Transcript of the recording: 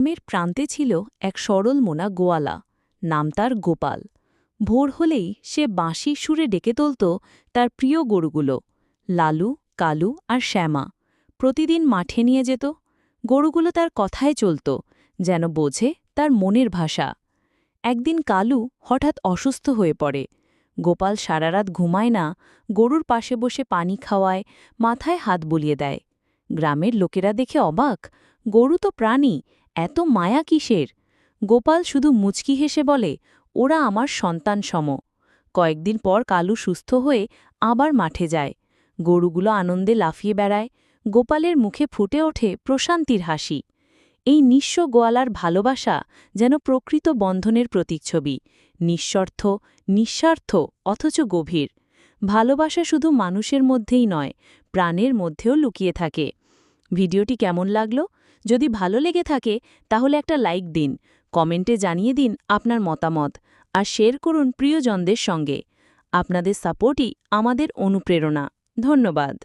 গ্রামের প্রান্তে ছিল এক সরল মোনা গোয়ালা, নাম তার গোপাল। ভোর হলেই সে বাঁশি সুরে ডেকে তুলত তার প্রিয় গরুগুলো, লালু, কালু আর শ্যামা। প্রতিদিন মাঠে নিয়ে যেত, গরুগুলো তার কথায় চলত, যেন বোঝে তার মনের ভাষা। একদিন কালু হঠাৎ অসুস্থ হয়ে পড়ে। গোপাল সারারাত ঘুমায় না, গরুর পাশে বসে পানি খাওয়ায়, মাথায় হাত বুলিয়ে দেয়। গ্রামের লোকেরা দেখে অবাক, গরু তো প্রাণী এত মায়া কিসের? গোপাল শুধু মুচকি হেসে বলে, ওরা আমার সন্তান সম কয়েকদিন পর কালু সুস্থ হয়ে আবার মাঠে যায়। গরুগুলো আনন্দে লাফিয়ে বেড়ায়। গোপালের মুখে ফুটে ওঠে প্রশান্তির হাসি। এই নিঃস্ব গোয়ালার ভালোবাসা যেন প্রকৃত বন্ধনের প্রতীকছবি নিঃস্বার্থ নিঃস্বার্থ, অথচ গভীর। ভালোবাসা শুধু মানুষের মধ্যেই নয়, প্রাণের মধ্যেও লুকিয়ে থাকে। ভিডিওটি কেমন লাগল? যদি ভালো লেগে থাকে, তাহলে একটা লাইক দিন, কমেন্টে জানিয়ে দিন আপনার মতামত, আর শেয়ার করুন প্রিয়জনদের সঙ্গে। আপনাদের সাপোর্টই আমাদের অনুপ্রেরণা। ধন্যবাদ।